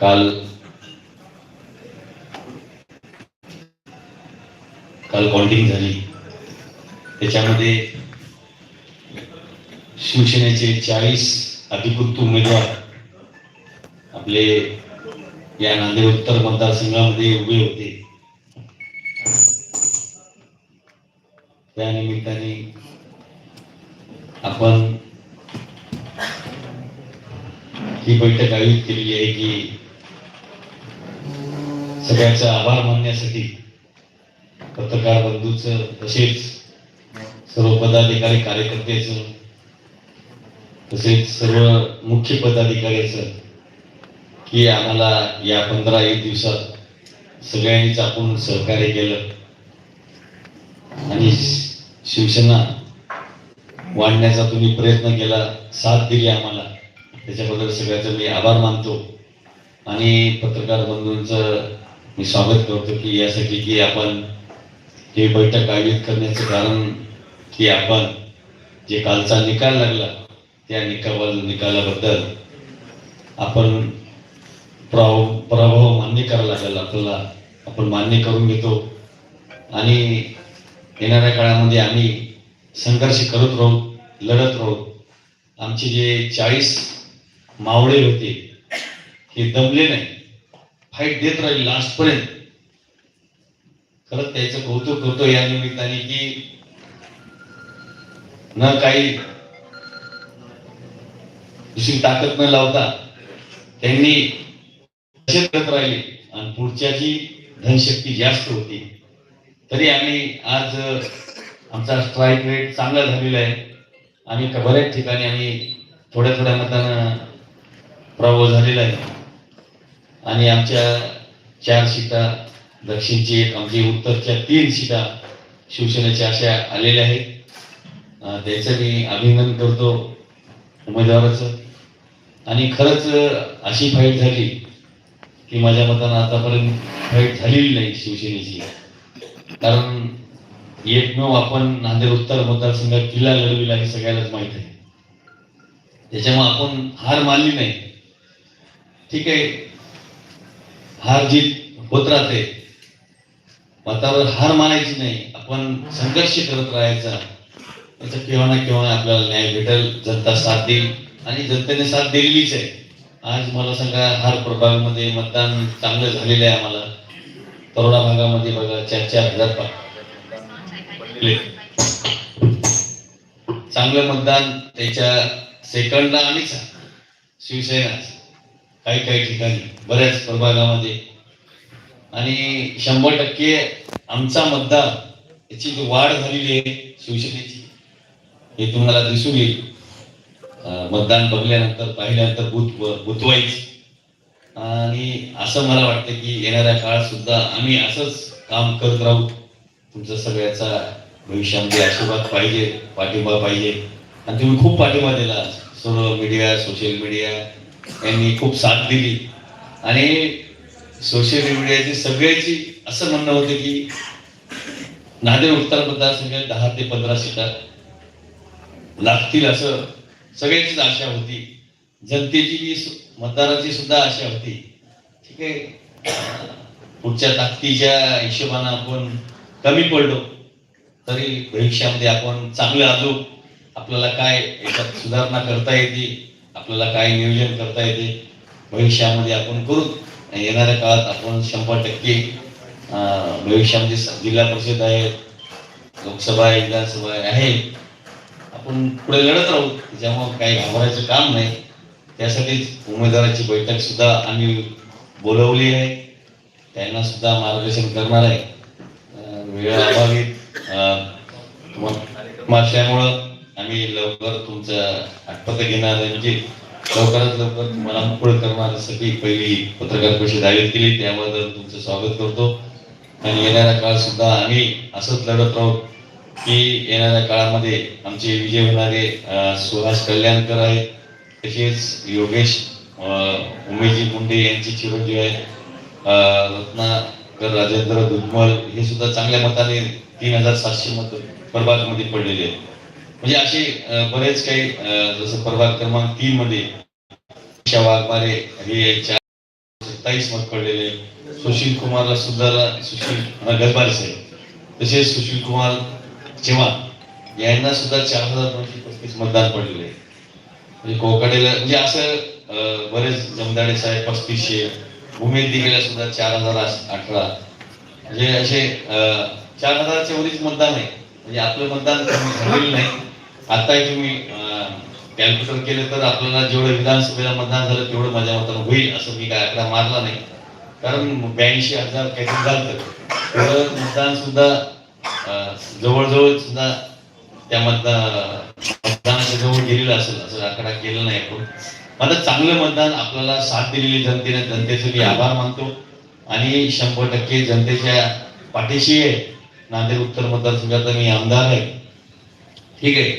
काल काल काउंटिंग झाली. त्याच्यामध्ये शिवसेनेचे चाळीस अधिकृत उमेदवार आपले या नांदेड उत्तर मतदारसंघामध्ये उभे होते. त्या निमित्ताने आपण ही बैठक आयोजित केलेली आहे की सगळ्यांचा आभार मानण्यासाठी पत्रकार बंधूचं तसेच सर्व पदाधिकारी कार्यकर्त्याचं तसेच सर्व मुख्य पदाधिकाऱ्याचं की आम्हाला या पंधरा एक दिवसात सगळ्यांनीच आपण सहकार्य केलं. आणि शिवसेना वाढण्याचा तुम्ही प्रयत्न केला साथ दिली आम्हाला. त्याच्याबद्दल सगळ्याचं मी आभार मानतो. आणि पत्रकार बंधूंचं मी स्वागत करतो की यासाठी की आपण ही बैठक आयोजित करण्याचं कारण की आपण जे कालचा निकाल लागला त्या निकाल निकालाबद्दल आपण प्रभाव पराभव मान्य करावा लागेल. आपल्याला आपण मान्य करून घेतो. आणि येणाऱ्या काळामध्ये आम्ही संघर्ष करत राहू लढत राहू. आमचे जे चाळीस मावळे होते हे दमले नाही. फाईट देत राहील लास्टपर्यंत. खरंच त्याचं कौतुक होतो या निमित्ताने की न काही दुसरी ताकद न लावता त्यांनी तसेच करत राहिले आणि पुढच्याची धनशक्ती जास्त होती. तरी आम्ही आज आमचा स्ट्राईक रेट चांगला झालेला आहे. आम्ही बऱ्याच ठिकाणी आम्ही थोड्या थोड्या मतानं प्रभाव झालेला आहे. आणि आमच्या चार सीटा दक्षिणची एक आमची उत्तरच्या तीन सीटा शिवसेनेच्या अशा आलेल्या आहेत. त्याचं मी अभिनंदन करतो उमेदवाराचं. आणि खरंच अशी फाईट झाली की माझ्या मतानं आतापर्यंत फाईट झालेली नाही शिवसेनेची. कारण एकमेव आपण नांदेड उत्तर मतदारसंघात किल्ला लढविला हे सगळ्यालाच माहीत आहे. त्याच्यामुळे आपण हार मानली नाही. ठीक आहे हार जीत होत राहते. मतावर हार मानायची नाही. आपण संघर्ष करत राहायचा. त्याचा केव्हा ना केव्हा आपल्याला न्याय भेटेल. जनता साथ देईल. आणि जनतेने साथ दिलेलीच आहे. आज मला सांगा हार प्रभागामध्ये मतदान चांगलं झालेलं आहे आम्हाला. तरोडा भागामध्ये बघा चार चार हजार चांगलं मतदान त्याच्या सेकंडला आणि शिवसेना. काही काही ठिकाणी बऱ्याच प्रभागामध्ये. आणि शंभर टक्के आमचा मतदार याची जी वाढ झालेली आहे शिवसेनेची हे तुम्हाला दिसून येईल. मतदान बघल्यानंतर पाहिल्यानंतर बुथ बुथ आणि असं मला वाटतं की येणाऱ्या काळात सुद्धा आम्ही असंच काम करत राहू. तुमचा सगळ्याचा भविष्यामध्ये आशीर्वाद पाहिजे पाठिंबा पाहिजे. आणि तुम्ही खूप पाठिंबा दिला सर्व मीडिया सोशल मीडिया यांनी खूप साथ दिली. आणि सोशल मीडियाची सगळ्याची असं म्हणणं होतं की नांदेड उत्तर मतदारसंघात दहा ते पंधरा सीटा लागतील असं सगळ्यांचीच आशा होती. जनतेची मतदाराची सुद्धा आशा होती. ठीक आहे. पुढच्या ताकदीच्या हिशोबानं आपण कमी पडलो तरी भविष्यामध्ये आपण चांगलं आलो आपल्याला काय याच्यात सुधारणा करता येते आपल्याला काय नियोजन करता येते भविष्यामध्ये आपण करू. येणाऱ्या काळात आपण शंभर टक्के भविष्यामध्ये जिल्हा परिषद आहे लोकसभा आहे विधानसभा आहे आपण पुढे लढत राहू. त्याच्यामुळे काही घाबरायचं काम नाही. त्यासाठीच उमेदवाराची बैठक सुद्धा आम्ही बोलवली आहे. त्यांना सुद्धा मार्गदर्शन करणार आहे. वेळ अभावी मग म- आम्ही लवकर तुमचं आठपत घेणार आहे. म्हणजे लवकरात लवकर तुम्हाला मोकळ करणार सगळी पहिली पत्रकार परिषद आयोजित केली. त्याबद्दल तुमचं स्वागत करतो. आणि येणाऱ्या काळात सुद्धा आम्ही असंच लढत राहू की येणाऱ्या काळामध्ये आमचे विजय होणारे सुहास कल्याणकर आहेत. तसेच योगेश उमेशजी मुंडे यांचे चिरंजीव आहेत. रत्नाकर राजेंद्र दुधमल हे सुद्धा चांगल्या मताने तीन हजार सातशे मत प्रभागमध्ये पडलेले आहेत. म्हणजे असे बरेच काही जसं प्रभाग क्रमांक तीन मध्ये वाघमारे हे चार सत्तावीस मत पडलेले. सुशील कुमारला सुद्धा सुशील अं, गरबारे साहेब. तसेच सुशील कुमार चव्हाण यांना सुद्धा चार हजार दोनशे पस्तीस मतदान पडलेले. म्हणजे कोकडेला म्हणजे असं बरेच जमदाडे साहेब पस्तीसशे उमेद दिगेला सुद्धा चार हजार अठरा. म्हणजे असे चार हजारच्या वरच मतदान आहे. म्हणजे आपलं मतदान कमी झालेलं नाही. आताही तुम्ही कॅल्क्युलेशन केलं तर आपल्याला जेवढं विधानसभेला मतदान झालं तेवढं माझ्या मतानं होईल असं मी काय आकडा मारला नाही. कारण ब्याऐंशी हजार काहीतरी झालं तेवढं मतदान सुद्धा जवळजवळ सुद्धा त्या मतदान मतदानाच्या जवळ गेलेलं असेल असं आकडा केला नाही आपण. आता चांगलं मतदान आपल्याला साथ दिलेली जनतेने जनतेचे मी आभार मानतो. आणि शंभर टक्के जनतेच्या पाठीशी आहे. नांदेड उत्तर मतदारसंघाचा मी आमदार आहे. ठीक आहे.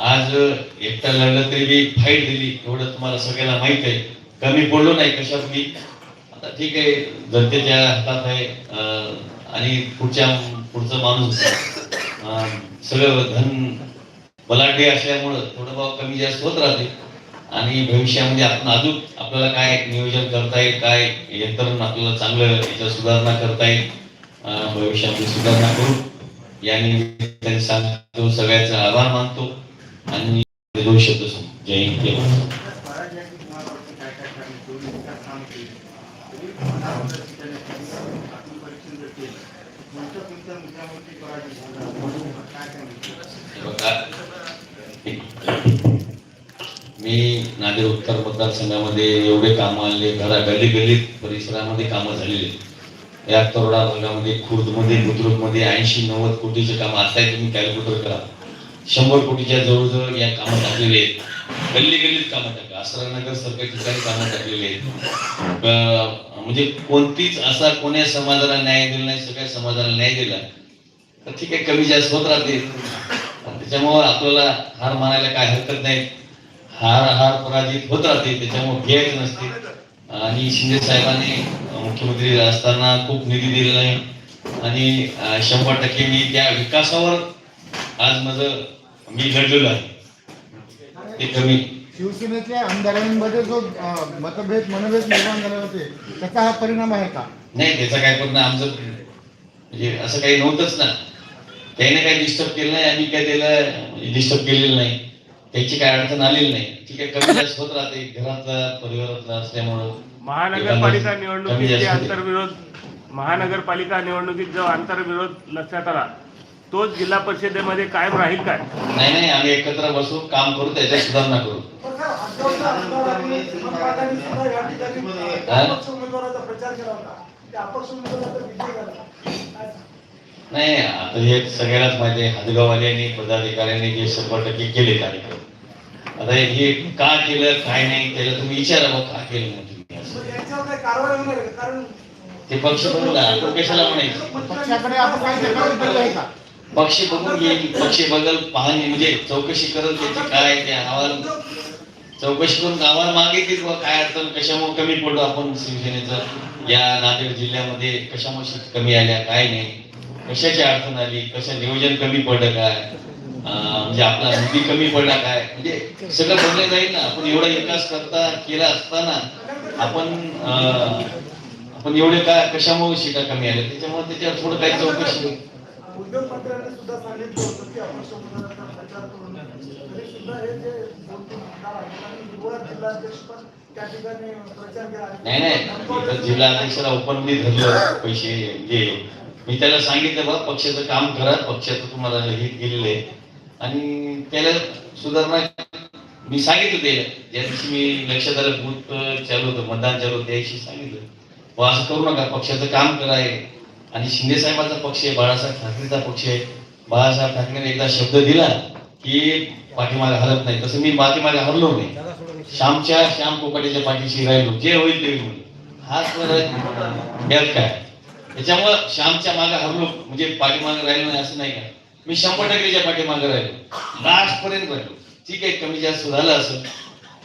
आज एकटा लढलं तरी मी फाईट दिली. एवढं तुम्हाला सगळ्यांना माहीत आहे. कमी पडलो नाही कशात मी. आता ठीक आहे जनतेच्या हातात आहे. आणि पुढच्या पुढचा माणूस. अं, सगळं धन बलाढ्य असल्यामुळं थोडं भाव कमी जास्त होत राहते. आणि भविष्यामध्ये आपण अजून आपल्याला काय नियोजन करता येईल काय यंत्रणा आपल्याला चांगलं याच्या सुधारणा करता येईल भविष्यामध्ये सुधारणा करू. या निमित्ताने सांगतो सगळ्याचा आभार मानतो. आणि दोन शब्द जय हिंद मी नांदेड उत्तर मतदारसंघामध्ये एवढे कामं आणले घरा गल्ली गल्लीत परिसरामध्ये कामं झालेली या तरोडा भागामध्ये खुर्दमध्ये बुद्रुकमध्ये ऐंशी नव्वद कोटीचे काम आता तुम्ही कॅल्क्युलेटर करा. शंभर कोटीच्या जवळजवळ या कामात टाकलेले आहेत. गल्ली गल्लीत कामं टाका असरानगर सारख्या ठिकाणी कामं टाकलेले आहेत. म्हणजे कोणतीच असा कोण्या समाजाला न्याय दिला नाही सगळ्या समाजाला न्याय दिला. तर ठीक आहे कमी जास्त होत राहते. त्याच्यामुळं आपल्याला हार मानायला काय हरकत नाही. हार हार पराजित होत राहते त्याच्यामुळे घ्यायचं नसते. आणि शिंदे साहेबांनी मुख्यमंत्री असताना खूप निधी दिलेला आहे. आणि शंभर टक्के मी त्या विकासावर आज माझं मी लढलेलो आहे. ते कमी. शिवसेनेच्या आमदारांमध्ये जो मतभेद मनभेद निर्माण झाले होते त्याचा हा परिणाम आहे का? नाही त्याचा काय परिणाम आमचं म्हणजे असं काही नव्हतंच ना. त्याने काही डिस्टर्ब केलं नाही आम्ही काय त्याला डिस्टर्ब केलेलं नाही. त्याची काय अडचण आलेली नाही. ठीक आहे कमी जास्त होत राहते घरातला परिवारातला असल्यामुळं. महानगरपालिका निवडणुकीत. आंतरविरोध महानगरपालिका निवडणुकीत जो आंतरविरोध लक्षात आला तोच जिल्हा परिषदेमध्ये कायम राहील काय? नाही नाही आम्ही एकत्र बसून काम करू त्याच्यात सुधारणा करू. नाही आता हे सगळ्यालाच माहिती आहे. हदगाववाल्यांनी पदाधिकाऱ्यांनी जे शंभर टक्के केले कार्यक्रम. आता हे का केलं काय नाही त्याला तुम्ही विचारा बघ का केलं म्हणून तुम्ही असं. ते पक्ष आपण कशाला म्हणायचं? पक्षी बघून घेईल पक्षी बदल पाहणी म्हणजे चौकशी करत त्याची काय ते अहवाल चौकशी करून अहवाल मागितली किंवा काय अडचण कशामुळे कमी पडलो आपण शिवसेनेचं? या नांदेड जिल्ह्यामध्ये कशामुळे सीट कमी आल्या काय नाही? कशाची अडचण आली? कशा नियोजन कमी पडलं काय? म्हणजे आपला निधी कमी पडला काय? म्हणजे सगळं बोलले जाईल ना. आपण एवढा विकास करता केला असताना आपण आपण एवढे काय कशामुळे शिका कमी आल्या? त्याच्यामुळे त्याच्यावर थोडं काही चौकशी होईल. उद्योगमंत्र्यांनी सुद्धा सांगितलं होतं की आपण समुद्राचा प्रचार करू नये तरी सुद्धा हे जे दोन तीन आमदार आहेत आणि गुरुवार जिल्हाध्यक्ष पण त्या ठिकाणी प्रचार केला नाही नाही. इथं जिल्हा अध्यक्षाला ओपनली धरलं पैसे घे मी त्याला सांगितलं बा पक्षाचं काम करा. पक्षाचं तुम्हाला हित गेलेलं आहे. आणि त्याला सुधारणा मी सांगितलं त्याला. ज्या दिवशी मी लक्षात आलं बूथ चालू होतं मतदान चालू होतं त्या दिवशी सांगितलं. बा असं करू नका. पक्षाचं काम करा आहे आणि शिंदे साहेबांचा पक्ष आहे बाळासाहेब ठाकरेचा पक्ष आहे. बाळासाहेब ठाकरेने एकदा शब्द दिला की पाठीमागे हरत नाही. तसं मी पाठीमागे हरलो नाही. श्यामच्या श्याम कोकाटेच्या पाठीशी राहिलो. जे होईल ते होईल. हाच यात काय? त्याच्यामुळं श्यामच्या मागे हरलो. म्हणजे पाठीमागे राहिलो नाही असं नाही का? मी शंभर टक्केच्या पाठीमागे राहिलो. लास्ट पर्यंत राहिलो ठीक आहे कमी जास्त झालं असं.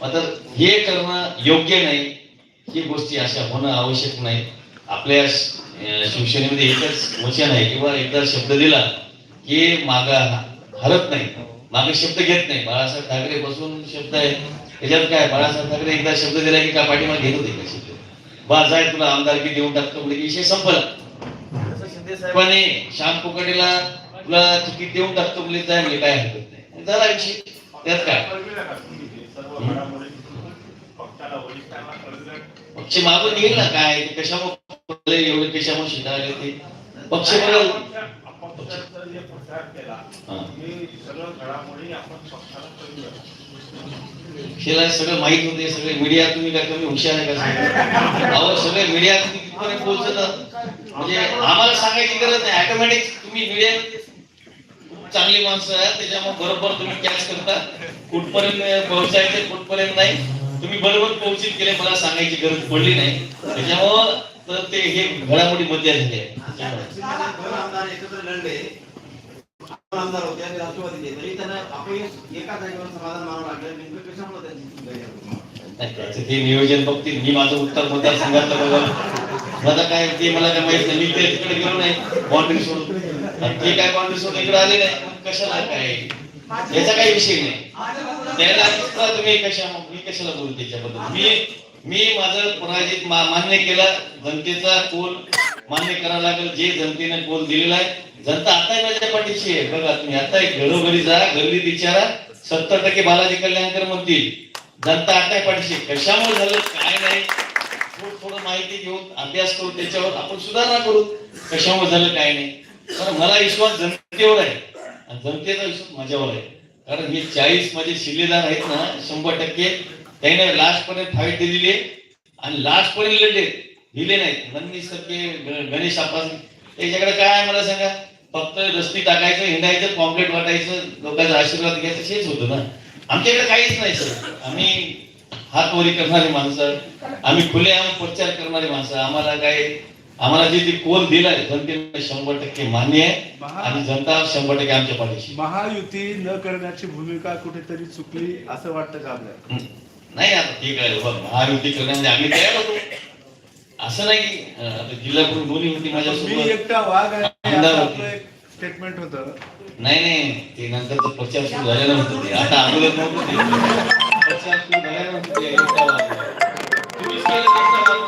मात्र हे करणं योग्य नाही. ही गोष्टी अशा होणं आवश्यक नाही. आपल्या शिवसेनेमध्ये एकच वचन आहे किंवा एकदा शब्द दिला की मागा हरत नाही. मागे शब्द घेत नाही. बाळासाहेब ठाकरे बसून शब्द आहे त्याच्यात काय? बाळासाहेब ठाकरे एकदा शब्द दिला की का पाठीमागे घेत होते का शब्द आहे तुला आमदारकी देऊन टाकतो म्हणजे विषय संपला. पण श्याम कोकाटेला तुला तिकीट देऊन टाकतो म्हणजे म्हणजे काय हरकत नाही. झाला विषय. त्यात काय? पक्ष मागून येईल ना काय? कशामुळे एवढे कशामुळे ते? पक्ष बदल अपक्षाचा जे प्रचार केला हे सगळं घडामोडी आपण पक्षाला सगळं माहीत होते सगळे मीडिया तुम्ही काय कमी हुशार आहे का अहो सगळे मीडिया तुम्ही कितपर्यंत पोहोचतात म्हणजे आम्हाला सांगायची गरज नाही. ऑटोमॅटिक तुम्ही मीडिया चांगली माणसं आहे त्याच्यामुळे बरोबर तुम्ही कॅच करता. कुठपर्यंत पोहोचायचे कुठपर्यंत नाही. तुम्ही बरोबर पोहोचित केले मला सांगायची गरज पडली नाही. त्याच्यामुळं तर ते हे घडामोडी मध्ये झाले. आमदार एकत्र लढले आमदार होते आणि राष्ट्रवादीचे तरी त्यांना एका जागेवर समाधान मानावं लागलं नेमकं कशामुळे त्यांची ते नियोजन बघतील. मी माझं उत्तर मतदारसंघातलं बघा मला काय ते मला काय माहीत नाही. मी ते तिकडे गेलो नाही. बाउंड्री सोडून. ते काय बाउंड्री सोडून इकडे आले नाही. कशाला काय? याचा काही विषय नाही. त्याला तुम्ही कशा मी कशाला बोलू त्याच्याबद्दल? मी मी माझं पराजित मान्य केलं जनतेचा कोल मान्य करावा लागेल जे जनतेने कोल दिलेला आहे. जनता आता माझ्या पाठीशी आहे. बघा तुम्ही आता एक घरोघरी जा गर्दीत विचारा. सत्तर टक्के बालाजी कल्याणकर म्हणतील. जनता आता पाठीशी कशामुळे झालं काय नाही? थोडं थोडं माहिती घेऊन अभ्यास करू त्याच्यावर आपण सुधारणा करू. कशामुळे झालं काय नाही? तर मला विश्वास जनतेवर आहे. आणि जनतेचा विश्वास माझ्यावर आहे. कारण हे चाळीस माझे शिल्लेदार आहेत ना शंभर टक्के. त्याने लास्ट पर्यंत फाईट दिलेली आहे. आणि लास्ट पर्यंत लढले. दिले नाहीत नंदीस टक्के ग- गणेश आप्पा त्याच्याकडे काय आहे मला सांगा? फक्त रस्ती टाकायचं हिंडायचं पॉम्पलेट वाटायचं लोकांचा आशीर्वाद घ्यायचं हेच होतं ना. आमच्याकडे काहीच नाही सर. आम्ही हातवरी करणारी माणसं. आम्ही खुले आम प्रचार करणारी माणसं. आम्हाला काय आम्हाला जे ते कोल दिलाय जनतेने शंभर टक्के मान्य आहे. आणि जनता शंभर टक्के आमच्या पाठीशी महायुती न करण्याची भूमिका कुठेतरी चुकली असं वाटतं का आपल्याला. नाही आता ठीक आहे बाबा महायुती करण्यामध्ये आम्ही तयार होतो असं नाही की आता जिल्हा प्रमुख दोन्ही होती मी माझ्यासोबत एकटा वाघ आहे आमदार असं होते. आपलं एक स्टेटमेंट होतं नाही नाही ते नंतरचा प्रचार सुरू झालेला नव्हतं ते आता आंदोलन नव्हतं ते प्रचार सुरू झालेला नव्हतं ते एकटा वाद. तुम्हीच केलं ते एकटा वाद.